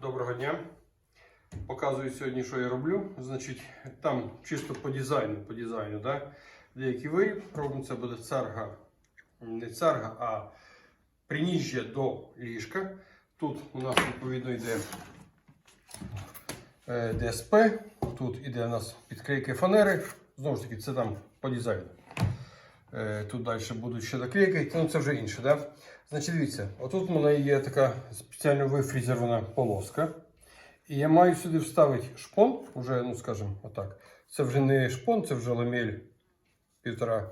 Доброго дня. Показую сьогодні, що я роблю. Значить, там чисто по дизайну, по дизайну, да? деякий виріб. Робимо це буде царга, не царга, а приніжжя до ліжка. Тут у нас відповідно йде е, ДСП, тут іде у нас підклейки фанери. Знову ж таки, це там по дизайну. Е, Тут далі будуть ще доклейки, ну це вже інше. Да? Значить, дивіться, отут у мене є така спеціально вифрізерована полоска. І я маю сюди вставити шпон, уже, ну скажімо, отак. Це вже не шпон, це вже ламель 1,5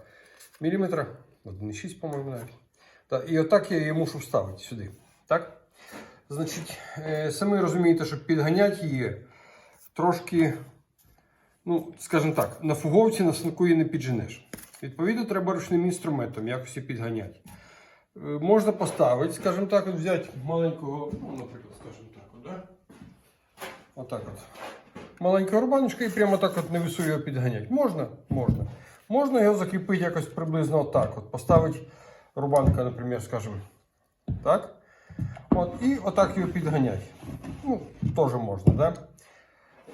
мм, 1,6, по-моєму, навіть. І отак я її мушу вставити сюди. Так? Значить, е, самі розумієте, що підганяти її трошки, ну, скажімо так, на фуговці на станку її не підженеш. Відповідно, треба ручним інструментом якось її підганяти. Е, Можна поставити, скажімо так, взяти маленького, ну, наприклад, скажімо так, от, да? отак от. Маленька рубаночка і прямо так от не вису його підганяти. Можна? Можна. Можна його закріпити якось приблизно отак. От. Поставити рубанка, наприклад, скажімо, так. От, і отак його підганяти. Ну, теж можна, да?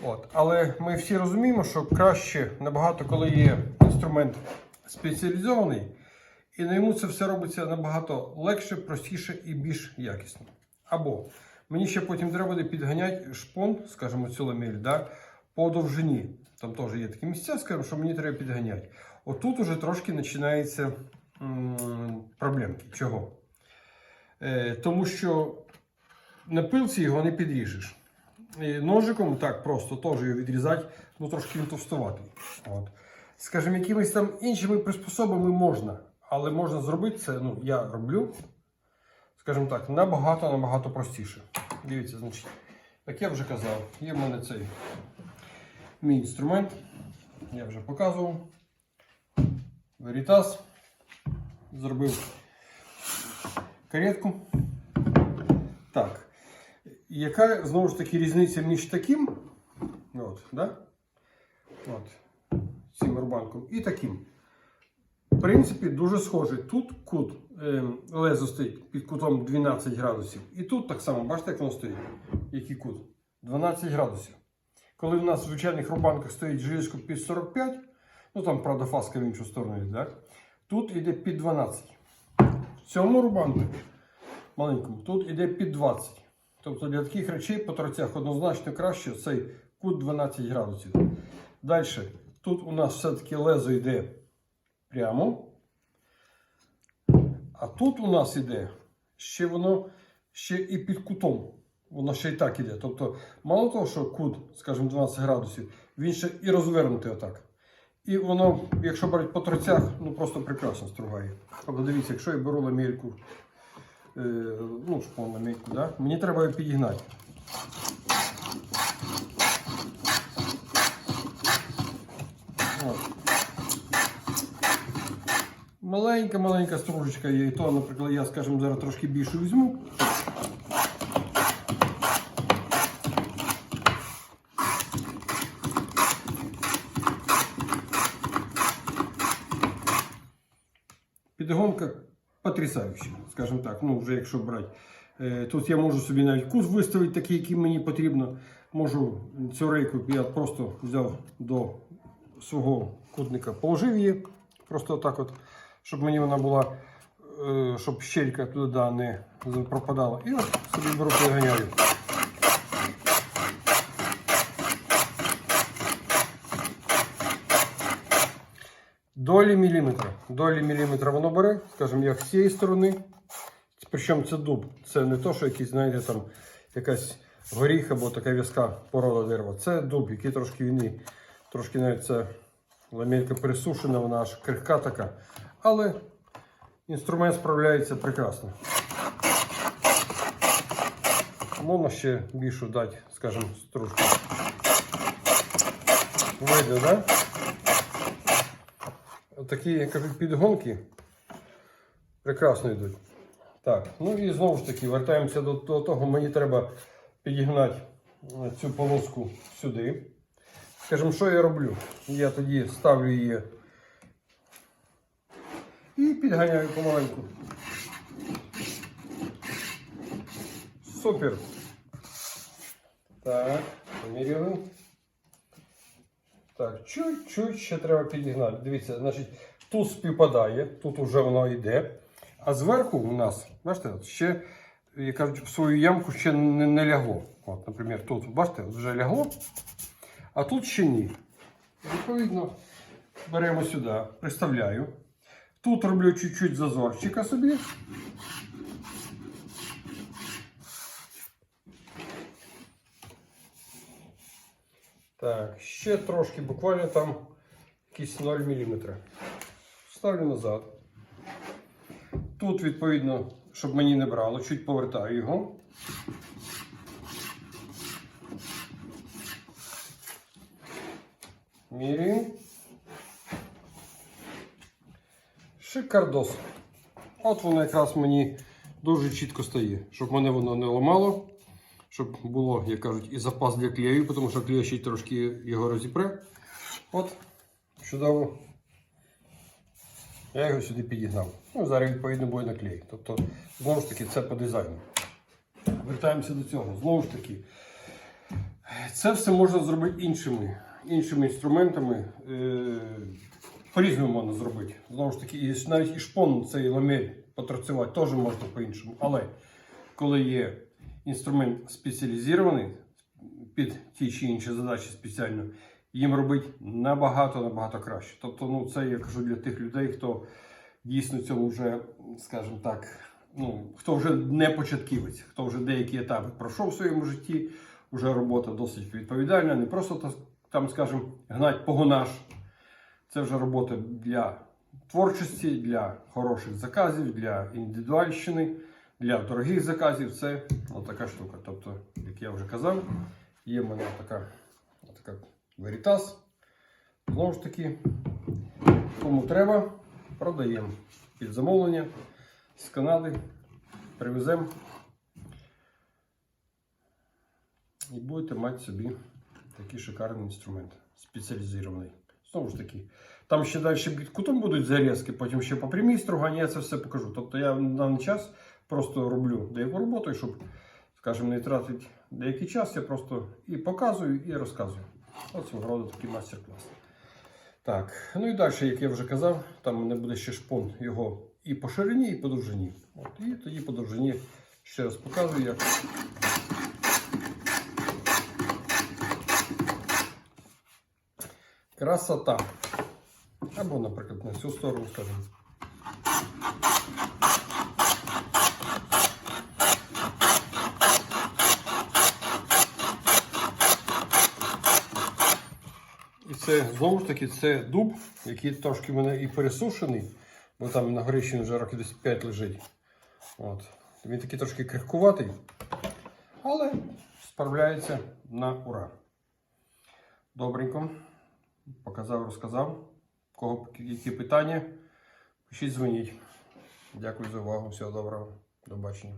От. Але ми всі розуміємо, що краще набагато, коли є інструмент спеціалізований, і на йому це все робиться набагато легше, простіше і більш якісно. Або мені ще потім треба буде підганяти шпон, скажімо, цю ламель, да, по довжині. Там теж є такі місця, скажімо, що мені треба підганяти. Отут уже трошки починаються проблемки. Чого? Е, тому що на пилці його не підріжеш. І ножиком так просто теж його відрізати, ну трошки він товстуватий. От. Скажімо, якимись там іншими приспособами можна, але можна зробити це, ну, я роблю, скажімо так, набагато-набагато простіше. Дивіться, значить, як я вже казав, є в мене цей мій інструмент, я вже показував. Veritas. Зробив каретку. Так. Яка знову ж таки різниця між таким, от, да? от, цим рубанком і таким? Принципі, дуже схожий. Тут кут лезо стоїть під кутом 12 градусів. І тут так само, бачите, як воно стоїть? Який кут? 12 градусів. Коли в нас в звичайних рубанках стоїть железко під 45, ну там, правда, фаска в іншу сторону йде, так? Тут іде під 12. В цьому рубанку маленькому, тут іде під 20. Тобто для таких речей по торцях однозначно краще цей кут 12 градусів. Далі, тут у нас все-таки лезо йде прямо. А тут у нас іде ще воно ще і під кутом. Воно ще й так іде. Тобто, мало того, що кут, скажімо, 12 градусів, він ще і розвернутий отак. І воно, якщо брати по торцях, ну просто прекрасно стругає. Тобто дивіться, якщо я беру ламельку, е, ну, шпон ламельку, да? мені треба її підігнати. От. Маленька-маленька стружечка є, і то, наприклад, я, скажімо, зараз трошки більше візьму. Підгонка потрясаюча, скажімо так. Ну, вже якщо брати. Е, Тут я можу собі навіть кут виставити, такий, який мені потрібно. Можу цю рейку я просто взяв до свого кутника, положив її. Просто так от, щоб мені вона була, е, щоб щелька туди не пропадала. І от собі беру переганяю. Долі міліметра. Долі міліметра воно бере, скажімо, як з цієї сторони. Причому це дуб. Це не то, що якийсь, знаєте, там якась горіх або така в'язка порода дерева. Це дуб, який трошки він, трошки навіть це ламелька пересушена, вона аж крихка така. Але інструмент справляється прекрасно. Можна ще більшу дати, скажімо, стружку. Видно? Да? Такі як підгонки прекрасно йдуть. Так, ну і знову ж таки, вертаємося до, до того, мені треба підігнати е, цю полоску сюди. Скажімо, що я роблю? Я тоді ставлю її і підганяю помаленьку. Супер. Так, поміряли. Так, чуть-чуть ще треба підігнати. Дивіться, значить, тут співпадає, тут вже воно йде. А зверху у нас, бачите, ще, як кажуть, в свою ямку ще не, не лягло. От, наприклад, тут, бачите, вже лягло, а тут ще ні. Відповідно, беремо сюди, приставляю. Тут роблю чуть-чуть зазорчика собі. Так, ще трошки, буквально там якісь 0 мм. Ставлю назад. Тут, відповідно, щоб мені не брало, чуть повертаю його. Міряємо. Шикардос. От воно якраз мені дуже чітко стає, щоб мене воно не ламало, щоб було, як кажуть, і запас для клею, тому що клей ще трошки його розіпре. От, чудово. Я його сюди підігнав. Ну, зараз відповідно буде наклей. Тобто, знову ж таки, це по дизайну. Вертаємося до цього. Знову ж таки, це все можна зробити іншими, іншими інструментами. По-різному можна зробити. Знову ж таки, і навіть і шпон цей ламель потрацювати теж можна по-іншому. Але коли є інструмент спеціалізований під ті чи інші задачі спеціально, їм робити набагато-набагато краще. Тобто, ну, це я кажу для тих людей, хто дійсно цьому вже, скажімо так, ну, хто вже не початківець, хто вже деякі етапи пройшов в своєму житті, вже робота досить відповідальна, не просто там, скажімо, гнать погонаж. Це вже робота для творчості, для хороших заказів, для індивідуальщини, для дорогих заказів. Це така штука. Тобто, як я вже казав, є в мене така, така Veritas. Знову ж таки, кому треба, продаємо під замовлення з Канади. Привеземо і будете мати собі такий шикарний інструмент, спеціалізований. Знову ж таки, там ще далі під кутом будуть зарізки, потім ще по прямій стругані, я це все покажу. Тобто я на даний час просто роблю деяку роботу, щоб, скажімо, не тратити деякий час, я просто і показую, і розказую. Ось свого роду такий мастер-клас. Так, ну і далі, як я вже казав, там мене буде ще шпон його і по ширині, і по довжині. От, і тоді по довжині ще раз показую, як. Красота. Або, наприклад, на цю сторону, скажімо. І це знову ж таки це дуб, який трошки в мене і пересушений, бо там на горищині вже років десь 5 лежить. От. Він такий трошки крихкуватий, але справляється на ура. Добренько. Показав, розказав. Кого які питання? Пишіть, дзвоніть. Дякую за увагу. Всього доброго. До бачення.